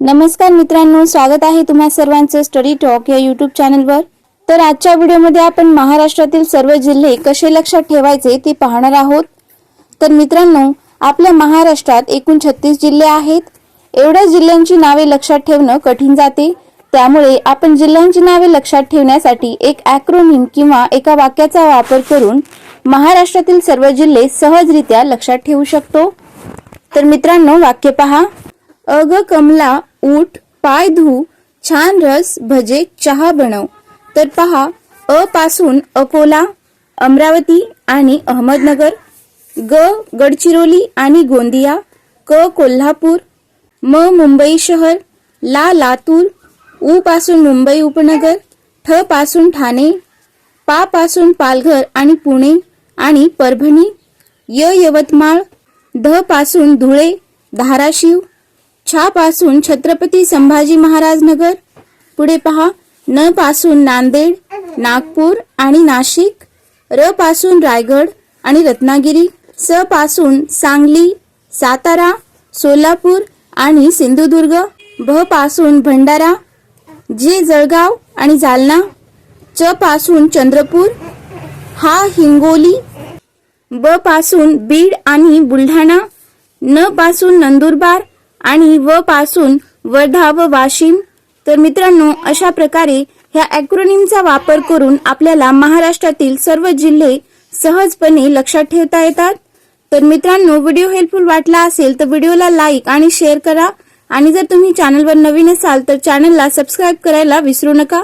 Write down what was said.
नमस्कार मित्रांनो स्वागत आहे तुम्हा सर्वांचं स्टडी टॉक या यूट्यूब चॅनलवर तर आजच्या व्हिडिओमध्ये आपण महाराष्ट्रातील सर्व जिल्हे कसे लक्षात ठेवायचे ते पाहणार आहोत. तर मित्रांनो आपल्या महाराष्ट्रात एकूण छत्तीस जिल्हे आहेत. एवढ्या जिल्ह्यांची नावे लक्षात ठेवणं कठीण जाते. त्यामुळे आपण जिल्ह्यांची नावे लक्षात ठेवण्यासाठी एक ॲक्रोनिम किंवा एका वाक्याचा वापर करून महाराष्ट्रातील सर्व जिल्हे सहजरित्या लक्षात ठेवू शकतो. तर मित्रांनो वाक्य पहा. अग कमला उठ पाय धू छान रस भजे चहा बनव. तर पहा अ पासून अकोला अमरावती आणि अहमदनगर ग गडचिरोली आणि गोंदिया क कोल्हापूर म मुंबई शहर ला लातूर उ पासून मुंबई उपनगर ठ पासून ठाणे पा पासून पालघर आणि पुणे आणि परभणी य यवतमाळ ध पासून धुळे धाराशिव छा पासून छत्रपती संभाजी महाराज नगर पुढे पहा. न पासून नांदेड नागपूर आणि नाशिक र पासून रायगड आणि रत्नागिरी स पासून सांगली सातारा सोलापूर आणि सिंधुदुर्ग भ पासून भंडारा जे जळगाव आणि जालना च पासून चंद्रपूर हा हिंगोली ब पासून बीड आणि बुलढाणा न पासून नंदुरबार आणि व पासून वर्धा व वाशिम. तर मित्रांनो अशा प्रकारे ह्या अॅक्रोनिमचा वापर करून आपल्याला महाराष्ट्रातील सर्व जिल्हे सहजपणे लक्षात ठेवता येतात. तर मित्रांनो व्हिडिओ हेल्पफुल वाटला असेल तर व्हिडिओला लाईक आणि शेअर करा. आणि जर तुम्ही चॅनलवर नवीन असाल तर चॅनलला सबस्क्राईब करायला विसरू नका.